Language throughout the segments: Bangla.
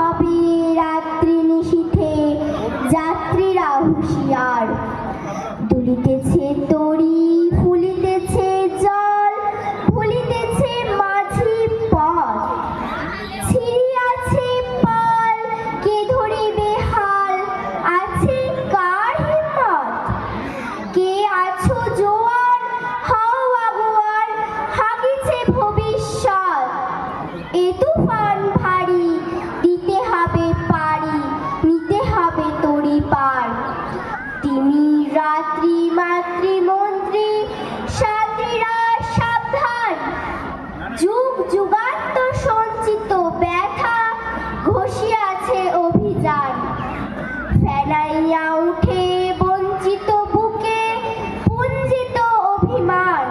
হবে রাত্রি নিশীথে যাত্রীরা হুঁশিয়ার। দুলিতেছে তরি, ফুলিতেছে জল, ফুলিতেছে মাঝি পথ। ছিড়িয়াছে পাল, কে ধরিবে হাল, আছে কার হিম্মত? কে আছো জোয়ার, হাও আগুয়ার, হাগিছে ভবিষ্যৎ। এ তুফান তিনি রাত্রি মাতৃ মন্ত্রী, সাথীরা সাবধান। যুগ যুগান্তর সঞ্চিত ব্যথা ঘষিয়াছে অভিযান। ফেলাইয়া উঠে বঞ্চিত বুকে পুঞ্জিত অভিমান।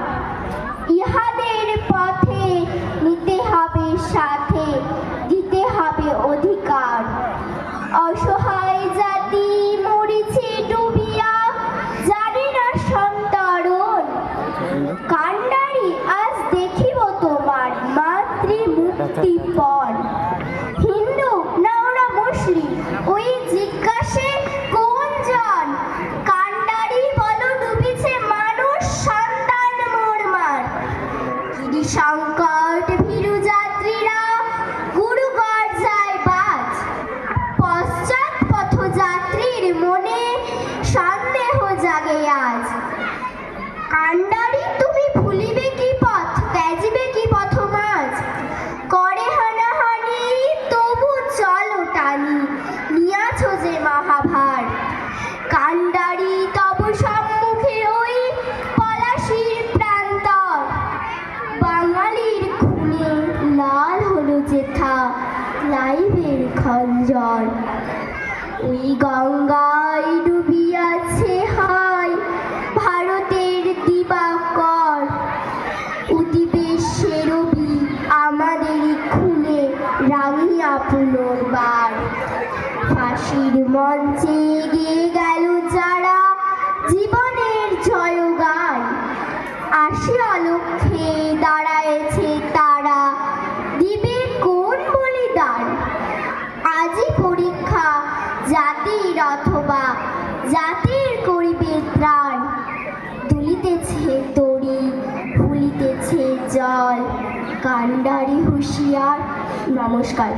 ইহাদের পথে নিতে হবে সাথে কান্ডারি, আজ দেখিব তোমার মাতৃ মুক্তিপণ হিন্দু না ওরা মুসলিম, ওই জিজ্ঞাসে কোন জন? কান্ডারি বলো ডুবিছে মানুষ, সন্তান মোরমার গিরি সংকট ভীরু যাত্রীরা গুরুগড় যায় বাজ পশ্চাৎ পথযাত্রীর মনে সন্দেহ জাগে আজ। কান্ডারি তব সম্মুখে ওই পলাশির প্রান্তর। বাঙালির খুনে লাল হলো যেথা, লাইভের খঞ্জর। ওই গঙ্গায় ডুবিয়াছে হায় ভারতের দিবাকর। উদিবেশে রবি আমাদের খুনে রাঙিয়া পুনর্বার। ফাঁসির মঞ্চে গিয়ে আসিয়া লক্ষ্যে দাঁড়ায়েছে তারা। দিবে কোন বলিদান? আজই পরীক্ষা, জাতির অথবা জাতির করিবে ত্রাণ। দুলিতেছে তরি ফুলিতেছে জল। কান্ডারি হুঁশিয়ার। নমস্কার।